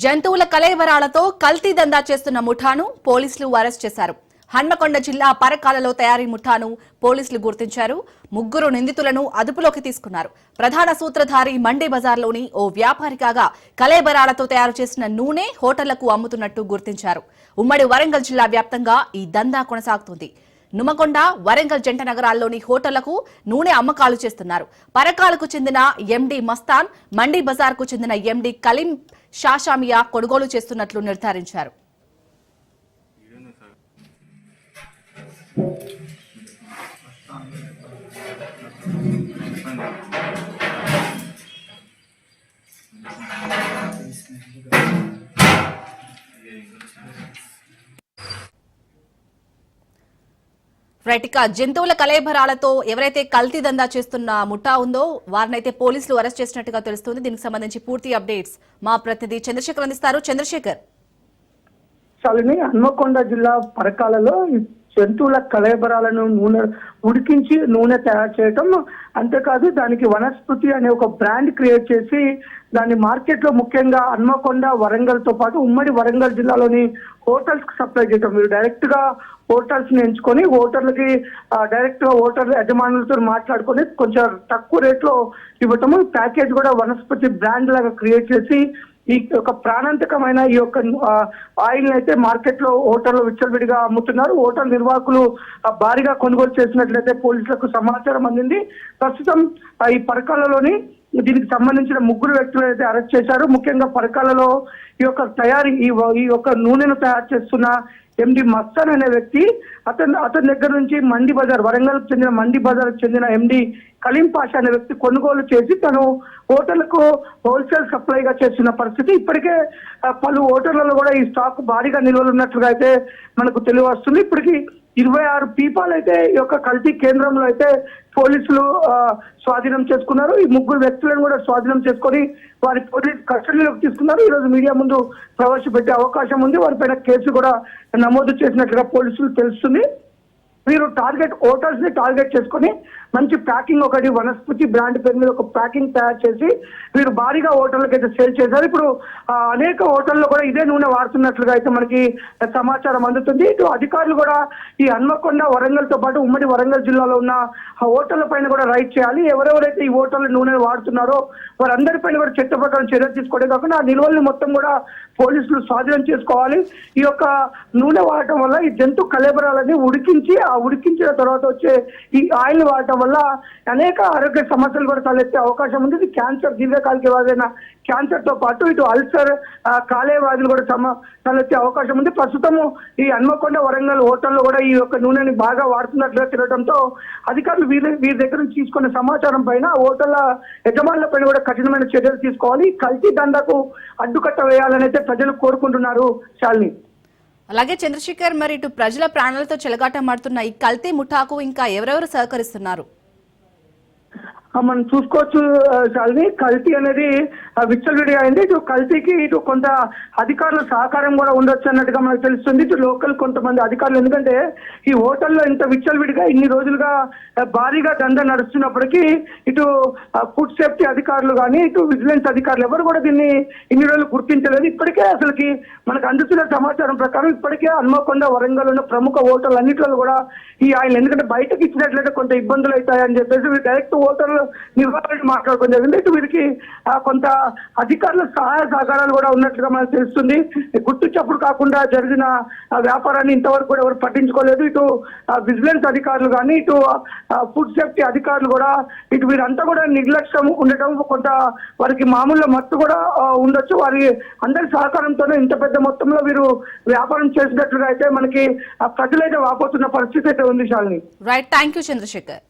జంతువుల కలేవరాలతో కల్తీ దందా చేస్తున్న ముఠాను పోలీసులు అరెస్ట్ చేశారు. హన్మకొండ జిల్లా పరకాలలో తయారీ ముఠాను పోలీసులు గుర్తించారు. ముగ్గురు నిందితులను అదుపులోకి తీసుకున్నారు. ప్రధాన సూత్రధారి మండీ బజార్లోని ఓ వ్యాపారి కాగా కలేబరాలతో తయారు చేసిన నూనె హోటళ్ళకు అమ్ముతున్నట్టు గుర్తించారు. ఉమ్మడి వరంగల్ జిల్లా వ్యాప్తంగా ఈ దందా కొనసాగుతుంది. నుమకొండ వరంగల్ జంట నగరాల్లోని హోటళ్ళకు నూనె అమ్మకాలు చేస్తున్నారు. పరకాలకు చెందిన ఎండి మస్తాన్ మండీ బజార్కు చెందిన ఎండి కలీం షాషామియా కొనుగోలు చేస్తున్నట్లు నిర్ధారించారు. రైట్ ఇక జంతువుల కలేబరాలతో ఎవరైతే కల్తీ దందా చేస్తున్న ముఠా ఉందో వారినైతే పోలీసులు అరెస్ట్ చేసినట్టుగా తెలుస్తుంది. దీనికి సంబంధించి పూర్తి అప్డేట్స్ మా ప్రతినిధి చంద్రశేఖర్ అందిస్తారు. చంద్రశేఖర్. శాలిని హన్మకొండ జిల్లా పరకాలలో జంతువుల కలేబరాలను నూనె ఉడికించి నూనె తయారు చేయటం అంతేకాదు దానికి వనస్పతి అనే ఒక బ్రాండ్ క్రియేట్ చేసి దాన్ని మార్కెట్లో ముఖ్యంగా హన్మకొండ వరంగల్తో పాటు ఉమ్మడి వరంగల్ జిల్లాలోని హోటల్స్కి సప్లై చేయటం. మీరు డైరెక్ట్గా హోటల్స్ని ఎంచుకొని హోటర్లకి డైరెక్ట్గా హోటల్ యజమానులతో మాట్లాడుకొని కొంచెం తక్కువ రేట్లో ఇవ్వటము ప్యాకేజ్ కూడా వనస్పతి బ్రాండ్ లాగా క్రియేట్ చేసి ఈ యొక్క ప్రాణాంతకమైన ఈ యొక్క ఆయిల్ అయితే మార్కెట్లో హోటల్లో విచ్చలవిడిగా అమ్ముతున్నారు. హోటల్ నిర్వాహకులు భారీగా కొనుగోలు చేసినట్లయితే పోలీసులకు సమాచారం అందింది. ప్రస్తుతం ఈ పరకాలలోని దీనికి సంబంధించిన ముగ్గురు వ్యక్తులు అయితే అరెస్ట్ చేశారు. ముఖ్యంగా పరకాలలో ఈ యొక్క తయారీ ఈ ఈ యొక్క నూనెను తయారు చేస్తున్న ఎండి మస్తాన్ అనే వ్యక్తి అతను అతని దగ్గర నుంచి మండి బజార్ వరంగల్ చెందిన మండి బజార్కు చెందిన ఎండి కలీం పాషా అనే వ్యక్తి కొనుగోలు చేసి తను హోటళ్ళకు హోల్సేల్ సప్లైగా చేస్తున్న పరిస్థితి. ఇప్పటికే పలు హోటళ్ళలో కూడా ఈ స్టాక్ భారీగా నిల్వలు ఉన్నట్లుగా అయితే మనకు తెలివి వస్తుంది ఇప్పటికి ఇరవై ఆరు పీపాలు అయితే ఈ యొక్క కల్తీ కేంద్రంలో అయితే పోలీసులు స్వాధీనం చేసుకున్నారు. ఈ ముగ్గురు వ్యక్తులను కూడా స్వాధీనం చేసుకొని వారి పోలీస్ కస్టడీలోకి తీసుకున్నారు. ఈ రోజు మీడియా ముందు ప్రవేశపెట్టే అవకాశం ఉంది. వారిపైన కేసు కూడా నమోదు చేసినట్లుగా పోలీసులు తెలుస్తుంది. మీరు టార్గెట్ ఓటర్స్ని టార్గెట్ చేసుకొని మంచి ప్యాకింగ్ ఒకటి వనస్పతి బ్రాండ్ పేరు మీద ఒక ప్యాకింగ్ తయారు చేసి మీరు భారీగా హోటళ్ళకి అయితే సేల్ చేశారు. ఇప్పుడు అనేక హోటల్లో కూడా ఇదే నూనె వాడుతున్నట్లుగా అయితే మనకి సమాచారం అందుతుంది. ఇటు అధికారులు కూడా ఈ హన్మకొండ వరంగల్తో పాటు ఉమ్మడి వరంగల్ జిల్లాలో ఉన్న ఆ హోటళ్ళ పైన కూడా రైడ్ చేయాలి. ఎవరెవరైతే ఈ హోటల్ నూనె వాడుతున్నారో వారందరిపైన కూడా చట్ట ప్రకారం చర్యలు తీసుకోవడం కాకుండా ఆ నిల్వల్ని మొత్తం కూడా పోలీసులు స్వాధీనం చేసుకోవాలి. ఈ యొక్క నూనె వాడటం వల్ల ఈ జంతు కలేబరాలని ఉడికించి ఆ ఉడికించిన తర్వాత వచ్చే ఈ ఆయిల్ వాడటం వల్ల అనేక ఆరోగ్య సమస్యలు కూడా తలెత్తే అవకాశం ఉంది. ఇది క్యాన్సర్ దీర్ఘకాలిక వ్యాధైన క్యాన్సర్తో పాటు ఇటు అల్సర్ కాలే వ్యాధులు కూడా సమ తలెత్తే అవకాశం ఉంది. ప్రస్తుతము ఈ హన్మకొండ వరంగల్ హోటల్లో కూడా ఈ యొక్క నూనెని బాగా వాడుతున్నట్లుగా తిరగడంతో అధికారులు వీరి వీరి దగ్గర నుంచి తీసుకున్న సమాచారం పైన హోటళ్ళ యజమానుల పైన కూడా కఠినమైన చర్యలు తీసుకోవాలి. కల్తీ దందాకు అడ్డుకట్ట వేయాలని అయితే ప్రజలు కోరుకుంటున్నారు శాలిని. అలాగే చంద్రశేఖర్ మరి ఇటు ప్రజల ప్రాణాలతో చెలగాటమాడుతున్న ఈ కల్తీ ముఠాకు ఇంకా ఎవరెవరు సహకరిస్తున్నారు? మనం చూసుకోవచ్చు ఆ, కల్తీ అనేది ఆ, అయింది. ఇటు కల్తీకి ఇటు కొంత అధికారుల సహకారం కూడా ఉండొచ్చు అన్నట్టుగా మనకు తెలుస్తుంది. ఇటు లోకల్ కొంతమంది అధికారులు. ఎందుకంటే ఈ హోటల్లో ఇంత విచ్చలవిడిగా ఇన్ని రోజులుగా భారీగా దంద నడుస్తున్నప్పటికీ ఇటు ఫుడ్ సేఫ్టీ అధికారులు కానీ ఇటు విజిలెన్స్ అధికారులు ఎవరు కూడా దీన్ని ఇన్ని రోజులు గుర్తించలేదు. ఇప్పటికే అసలుకి మనకు అందుతున్న సమాచారం ప్రకారం ఇప్పటికే హన్మకొండ వరంగల్ ఉన్న ప్రముఖ హోటల్ అన్నింటిలో కూడా ఈ ఆయన ఎందుకంటే బయటకు ఇచ్చినట్లయితే కొంత ఇబ్బందులు అవుతాయని చెప్పేసి డైరెక్ట్ హోటల్ నివారణ మాట్లాడుకోవడం జరిగింది. ఇటు వీరికి ఆ, కొంత అధికారుల సహాయ సహకారాలు కూడా ఉన్నట్లుగా మనకు తెలుస్తుంది. గుర్తు చప్పుడు కాకుండా జరిగిన ఆ వ్యాపారాన్ని ఇంతవరకు కూడా ఎవరు పట్టించుకోలేదు. ఇటు విజిలెన్స్ అధికారులు కానీ ఇటు ఫుడ్ సేఫ్టీ అధికారులు కూడా ఇటు వీరంతా కూడా నిర్లక్ష్యం ఉండటం కొంత వారికి మామూలు మత్తు కూడా ఉండొచ్చు. వారి అందరి సహకారంతోనే ఇంత పెద్ద మొత్తంలో వీరు వ్యాపారం చేసినట్లుగా అయితే మనకి ప్రజలైతే వాపోతున్న పరిస్థితి అయితే ఉంది Shalini. Right thank you Chandrasekhar